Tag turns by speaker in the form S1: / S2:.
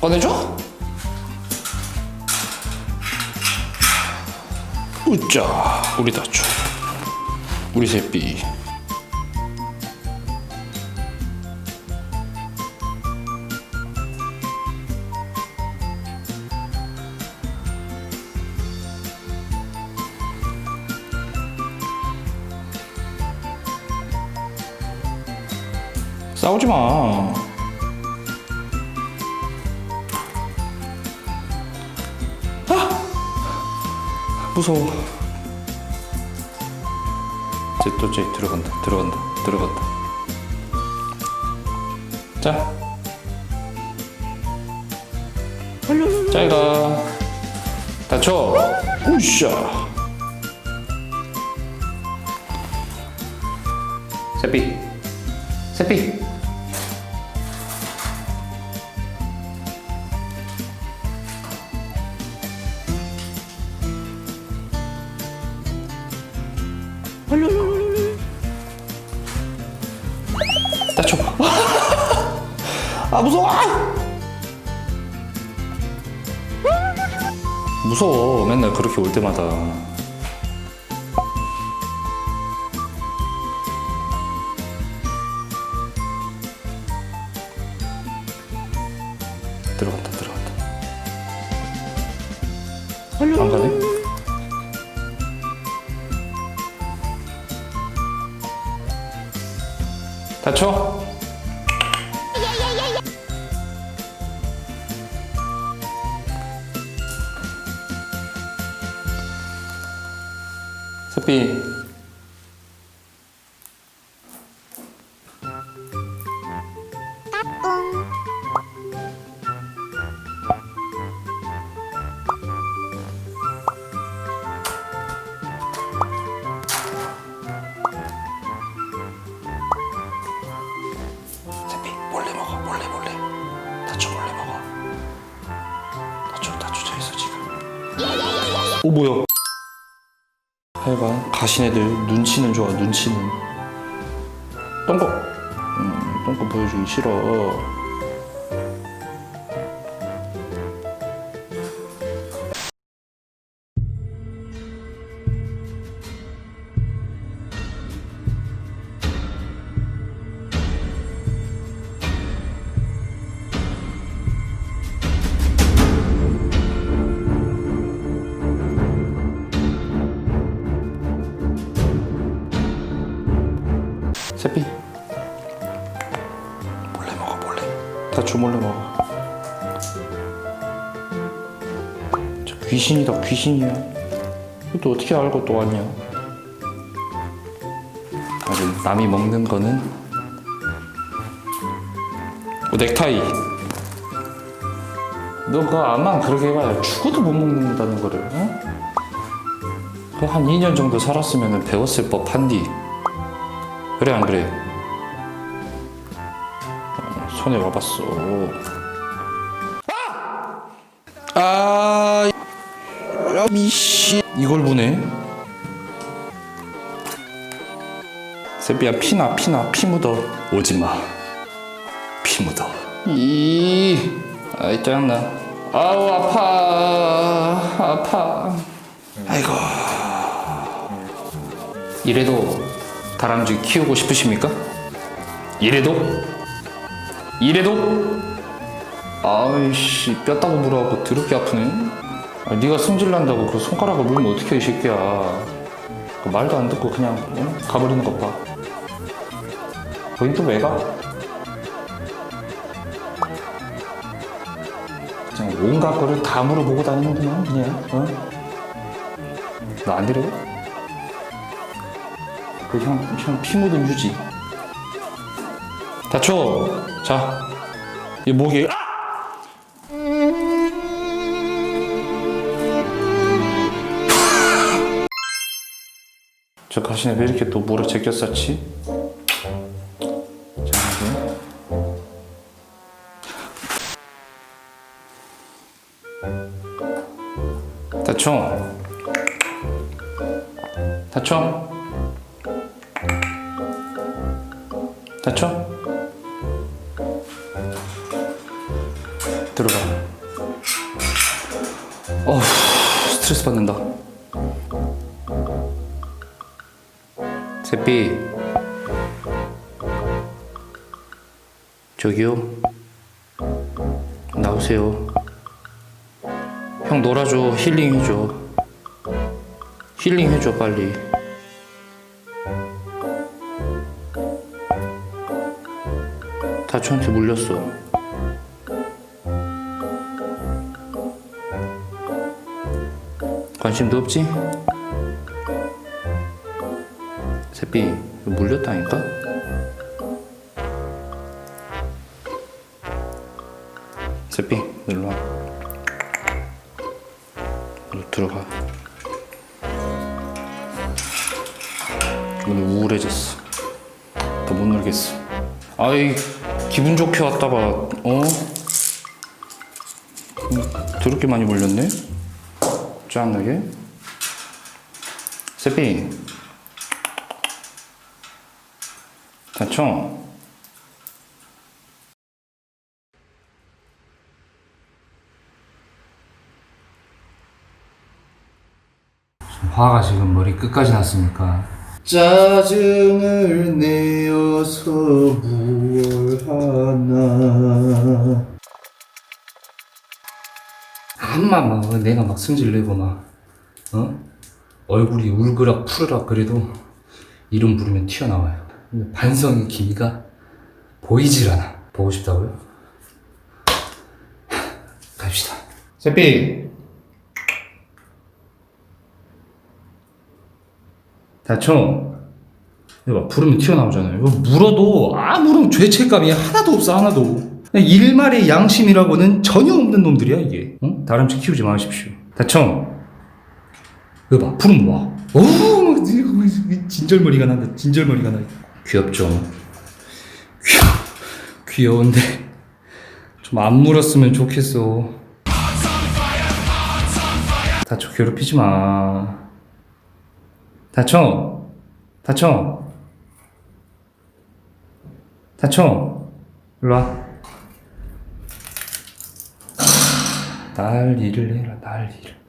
S1: 꺼내줘? 우짜 우리 다쳐 우리 새삐 싸우지 마. 무서워. 이제 또 이제 들어간다. 들어간다. 들어간다. 자. 잘 가. 다쳐. 우샤. 세피. 세피. 다쳐. 아 무서워. 무서워. 맨날 그렇게 올 때마다. 들어갔다 들어갔다. 안 가네? 다쳐. 세피. 세피 오 뭐야? 하여간 가신 애들 눈치는 좋아 눈치는. 똥거 음, 똥거 보여주기 싫어 세피. 몰래 먹어 몰래. 다쳐 몰래 먹어. 저 귀신이다 귀신이야. 또 어떻게 알고 또 왔냐? 아주 남이 먹는 거는 어, 넥타이. 너가 아마 그렇게 해봐야 죽어도 못 먹는다는 거를 어? 그한 2년 정도 살았으면 배웠을 법한디 그래 안 그래? 어, 손에 와봤어. 아! 아! 미씨 이걸 보네. 세비야 피나 피나 피 묻어 오지 마. 피 묻어. 이 아이 짜증나. 아우 아파 아파. 아이고. 이래도 다람쥐 키우고 싶으십니까? 이래도? 이래도? 아이씨 뼈다고 물어갖고 더럽게 아프네 아, 네가 승질난다고 그 손가락을 물면 어떡해 이 새끼야 그 말도 안 듣고 그냥 응? 가버리는 것봐 또왜 가? 그냥 온갖 거를 다 물어보고 다니는구나 그냥 어? 너 안 데려가? 그 형 형 피 묻은 휴지. 다쳐. 자, 이 목이 아! 저 가시네 왜 이렇게 또 물어 제꼈었지? 자, 이제 다쳐. 다쳐. 다쳐? 들어가. 어휴, 스트레스 받는다. 새삐. 저기요. 나오세요. 형 놀아줘. 힐링 해줘. 힐링 해줘, 빨리. 다초한테 물렸어. 관심도 없지? 새삐, 물렸다니까? 새삐, 일로 와. 너 들어가. 오늘 우울해졌어. 더 못 놀겠어. 아이, 기분 좋게 왔다가, 어? 음, 더럽게 많이 물렸네? 짠하게. 새삐. 다쳐.
S2: 화가 지금 머리 끝까지 났으니까
S3: 짜증을 내어서 무얼 하나
S2: 한만 막 내가 막 승질내고 막 어? 얼굴이 울그락 푸르락 그래도 이름 부르면 튀어나와요 반성의 기미가 보이질 않아 보고 싶다고요? 하, 갑시다
S1: 새삐.
S2: 다쳐 이거 봐 부르면 튀어나오잖아요 이거 물어도 아무런 죄책감이 하나도 없어 하나도 일말의 양심이라고는 전혀 없는 놈들이야 이게. 어? 다람쥐 키우지 마십시오. 다쳐. 이거 봐 부르면 와 어우 막 이거 진절머리가 난다 진절머리가 나 귀엽죠? 귀여, 귀여운데. 좀 안 물었으면 좋겠어. 다쳐 괴롭히지 마. 다쳐. 다쳐. 다쳐. 일로 와 난리를 해라 난리를